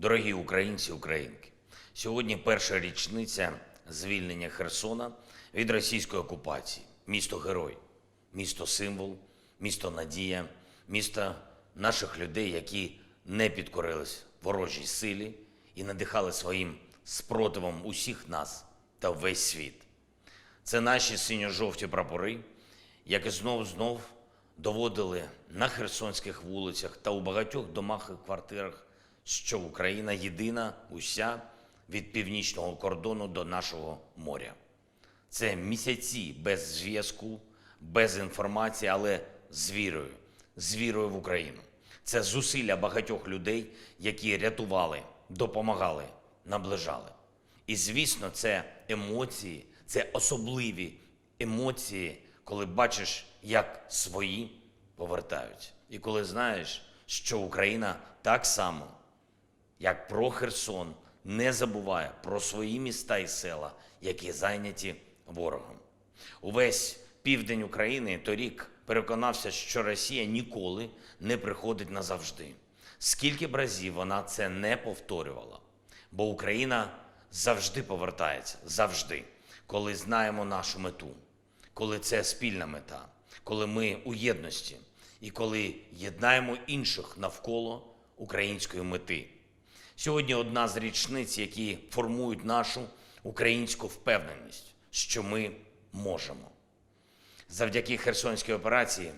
Дорогі українці, українки, сьогодні перша річниця звільнення Херсона від російської окупації. Місто герой, місто символ, місто надія, місто наших людей, які не підкорились ворожій силі і надихали своїм спротивом усіх нас та весь світ. Це наші синьо-жовті прапори, які знов знов доводили на херсонських вулицях та у багатьох домах і квартирах, що Україна єдина, уся від північного кордону до нашого моря. Це місяці без зв'язку, без інформації, але з вірою, з вірою в Україну. Це зусилля багатьох людей, які рятували, допомагали, наближали. І звісно, це емоції, це особливі емоції, коли бачиш, як свої повертаються. І коли знаєш, що Україна так само, як про Херсон, не забуває про свої міста і села, які зайняті ворогом. Увесь південь України торік переконався, що Росія ніколи не приходить назавжди. Скільки б разів вона це не повторювала, бо Україна завжди повертається, завжди, коли знаємо нашу мету, коли це спільна мета, коли ми у єдності і коли єднаємо інших навколо української мети. Сьогодні одна з річниць, які формують нашу українську впевненість, що ми можемо. Завдяки Херсонській операції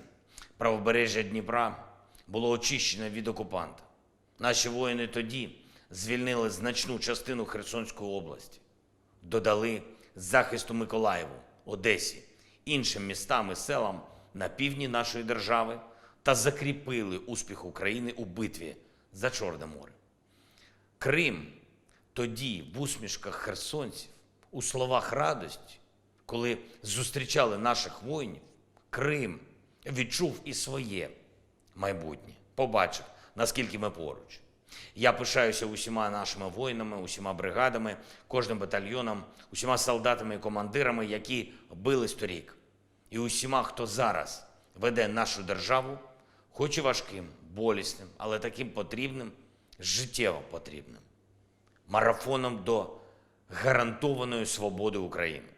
правобережжя Дніпра було очищено від окупанта. Наші воїни тоді звільнили значну частину Херсонської області, додали захисту Миколаєву, Одесі, іншим містам і селам на півдні нашої держави та закріпили успіх України у битві за Чорне море. Крим тоді в усмішках херсонців, у словах радості, коли зустрічали наших воїнів, Крим відчув і своє майбутнє, побачив, наскільки ми поруч. Я пишаюся усіма нашими воїнами, усіма бригадами, кожним батальйоном, усіма солдатами і командирами, які бились торік, і усіма, хто зараз веде нашу державу, хоч і важким, болісним, але таким потрібним, життєво потрібним марафоном до гарантованої свободи України.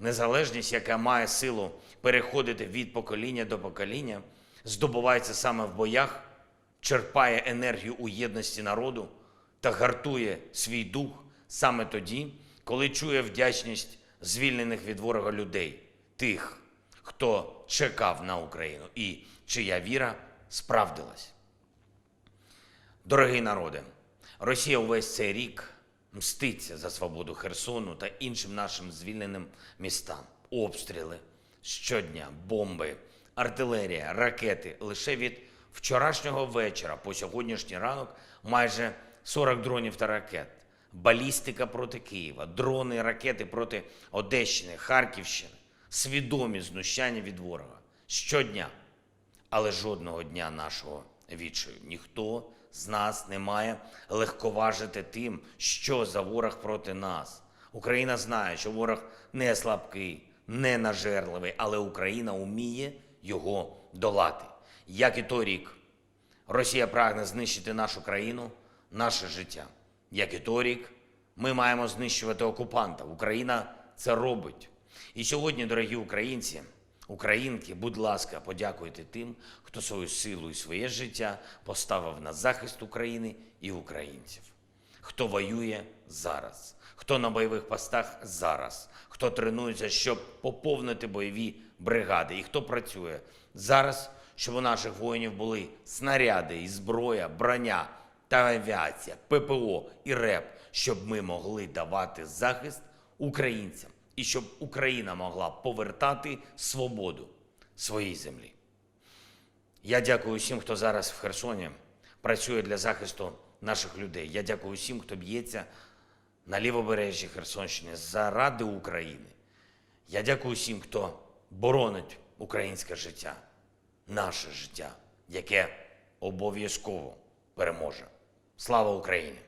Незалежність, яка має силу переходити від покоління до покоління, здобувається саме в боях, черпає енергію у єдності народу та гартує свій дух саме тоді, коли чує вдячність звільнених від ворога людей, тих, хто чекав на Україну і чия віра справдилась. Дорогий народе, Росія увесь цей рік мститься за свободу Херсону та іншим нашим звільненим містам. Обстріли щодня, бомби, артилерія, ракети. Лише від вчорашнього вечора по сьогоднішній ранок майже 40 дронів та ракет. Балістика проти Києва, дрони ракети проти Одещини, Харківщини, свідомі знущання від ворога щодня. Але жодного дня нашого відчаю ніхто з нас не має легковажити тим, що за ворог проти нас. Україна знає, що ворог не слабкий, не нажерливий, але Україна вміє його долати. Як і торік, Росія прагне знищити нашу країну, наше життя. Як і торік, ми маємо знищувати окупанта. Україна це робить. І сьогодні, дорогі українці, Українки, будь ласка, подякуйте тим, хто свою силу і своє життя поставив на захист України і українців. Хто воює зараз, хто на бойових постах зараз, хто тренується, щоб поповнити бойові бригади, і хто працює зараз, щоб у наших воїнів були снаряди і зброя, броня та авіація, ППО і РЕП, щоб ми могли давати захист українцям і щоб Україна могла повертати свободу своїй землі. Я дякую всім, хто зараз в Херсоні працює для захисту наших людей. Я дякую всім, хто б'ється на лівобережжі Херсонщини заради України. Я дякую всім, хто боронить українське життя, наше життя, яке обов'язково переможе. Слава Україні!